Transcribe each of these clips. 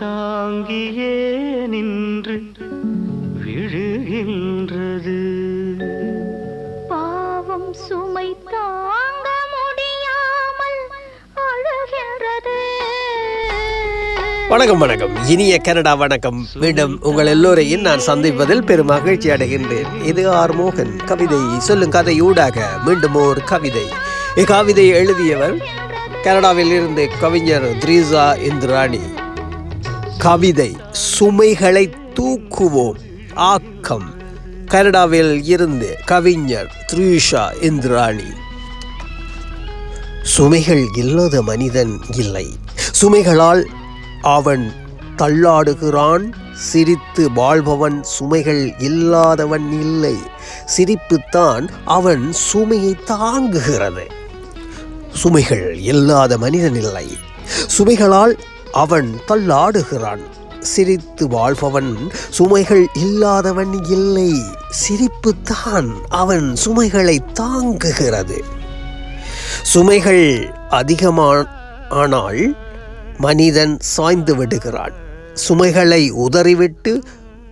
தாங்கியே நின்று விழுகின்றது. பாவம் சுமை தாங்க முடியாமல் அழுகின்றது. வணக்கம் வணக்கம். இனிய கனடா வணக்கம். மீண்டும் உங்கள் எல்லோரையும் நான் சந்திப்பதில் பெரும் மகிழ்ச்சி அடைகின்றேன். இது ஆர் மோகன். கவிதை சொல்லும் கதையூடாக மீண்டும் ஓர் கவிதை. இக்கவிதையை எழுதியவர் கனடாவில் இருந்து கவிஞர் த்ரீசா இந்திராணி. கவிதை சுமைகளை தூக்குவோம். ஆக்கம். கனடாவில் இருந்து கவிஞர் த்ரீஷா இந்திராணி. சுமைகள் இல்லாத மனிதன் இல்லை. சுமைகளால் அவன் தள்ளாடுகிறான். சிரித்து வாழ்பவன் சுமைகள் இல்லாதவன் இல்லை. சிரிப்புத்தான் அவன் சுமையை தாங்குகிறது. சுமைகள் இல்லாத மனிதன் இல்லை சுமைகளால் அவன் தள்ளாடுகிறான். சிரித்து வாழ்பவன் சுமைகள் இல்லாதவன் இல்லை. சிரிப்புத்தான் அவன் சுமைகளை தாங்குகிறது. சுமைகள் அதிகமான ஆனால் மனிதன் சாய்ந்து விடுகிறான். சுமைகளை உதறிவிட்டு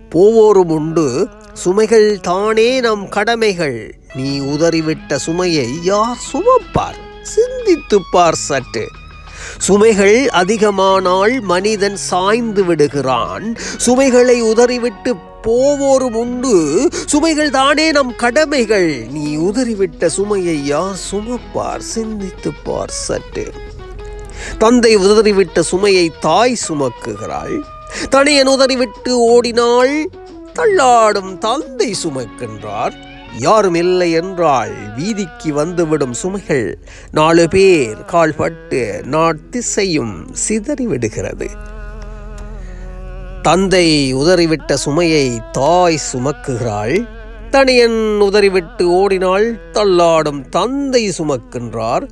போவோரும் உண்டு. சுமைகள் தானே நம் கடமைகள். நீ உதறிவிட்ட சுமையை யார் சுமப்பார்? சிந்தித்துப் பார் சற்று. சுமைகள் அதிகமானால் மனிதன் சாய்ந்து விடுகிறான். சுமைகளை உதறிவிட்டு போவோரும் உண்டு. சுமைகள் தானே நம் கடமைகள். நீ உதறிவிட்ட சுமையை யார் சுமப்பார்? சிந்தித்துப் பார் சற்று. தந்தை உதறிவிட்ட சுமையை தாய் சுமக்குகிறாள். தனியன் உதறிவிட்டு ஓடினாள் தள்ளாடும் தந்தை சுமக்கின்றார். யாரும் இல்லை என்றால் வீதிக்கு வந்துவிடும் சுமைகள் நாலு பேர் கால்பட்டு நாட்டிசையும் சிதறிவிடுகிறது தந்தை உதறிவிட்ட சுமையை தாய் சுமக்குகிறாள். தனியன் உதறிவிட்டு ஓடினாள் தள்ளாடும் தந்தை சுமக்கின்றார்.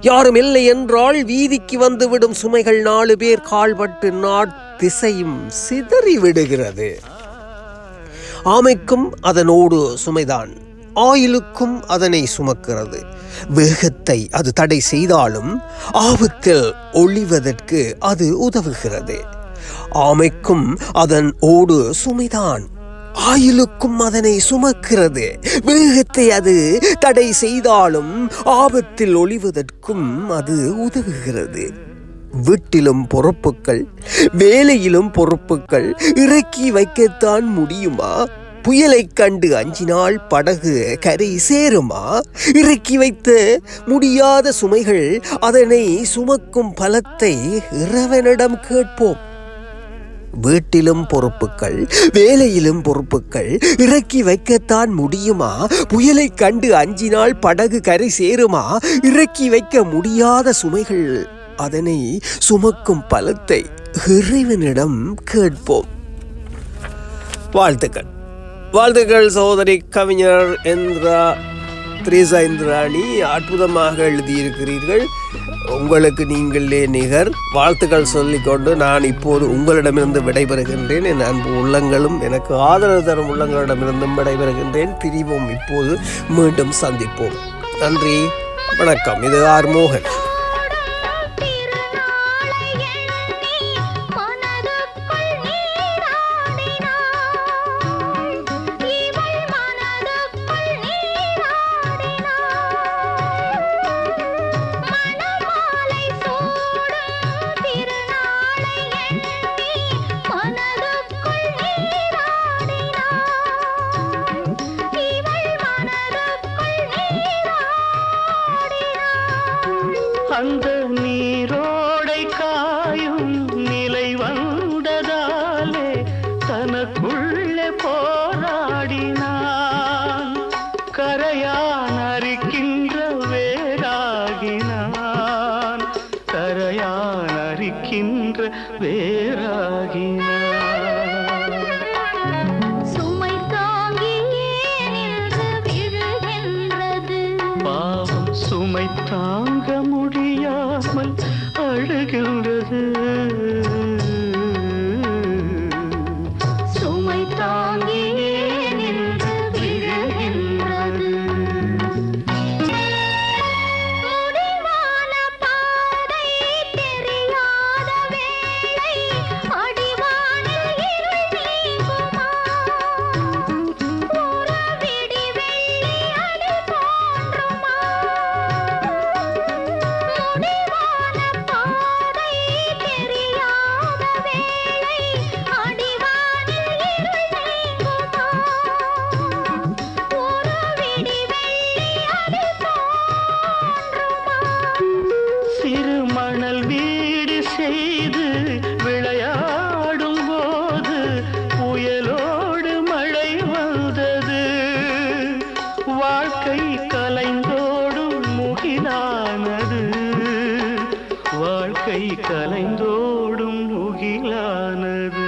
யாரும் இல்லை என்றால் வீதிக்கு வந்துவிடும் சுமைகள் நாலு பேர் கால்பட்டு நாட்டிசையும் சிதறிவிடுகிறது ஆமைக்கும் அதனோடு சுமைதான். ஆயிலுக்கும் அதனை சுமக்கிறது. வேகத்தை அது தடை செய்தாலும் ஆபத்தில் ஒளிவதற்கு அது உதவுகிறது. ஆமைக்கும் அதன் ஓடு சுமைதான். ஆயிலுக்கும் அதனை சுமக்கிறது. வேகத்தை அது தடை செய்தாலும் ஆபத்தில் ஒளிவதற்கும் அது உதவுகிறது. வீட்டிலும் பொறுப்புகள் வேலையிலும் பொறுப்புகள் இறக்கி வைக்கத்தான் முடியுமா? புயலைக் கண்டு அஞ்சினால் படகு கரை சேருமா? இறக்கி வைத்த முடியாத சுமைகள் அதனை சுமக்கும் பலத்தை இறைவனிடம் கேட்போம். வீட்டிலும் பொறுப்புகள் வேலையிலும் பொறுப்புகள் இறக்கி வைக்கத்தான் முடியுமா? புயலை கண்டு அஞ்சினால் படகு கரை சேருமா? இறக்கி வைக்க முடியாத சுமைகள் அதனை சுமக்கும் பலத்தை இறைவனிடம் கேட்போம். வாழ்த்துக்கள். வாழ்த்துக்கள் சகோதரி கவிஞர் எந்திரா த்ரீசா இந்திராணி அற்புதமாக எழுதியிருக்கிறீர்கள். உங்களுக்கு நீங்களே நிகர். வாழ்த்துக்கள் சொல்லிக்கொண்டு நான் இப்போது உங்களிடமிருந்து விடைபெறுகின்றேன். என் அன்பு உள்ளங்களும் எனக்கு ஆதரவு தரும் உள்ளங்களிடமிருந்தும் விடைபெறுகின்றேன். பிரிவோம் இப்போது மீண்டும் சந்திப்போம். நன்றி. வணக்கம். இது ஆர் மோகன். அந்த நீரோடை காயும் நிலை வந்ததாலே தனக்குள்ளே போராடினான். கரையான் அரிக்கின்ற வேராகினான். கரையான் அரிக்கின்ற வேராகினான். சுமை கனவு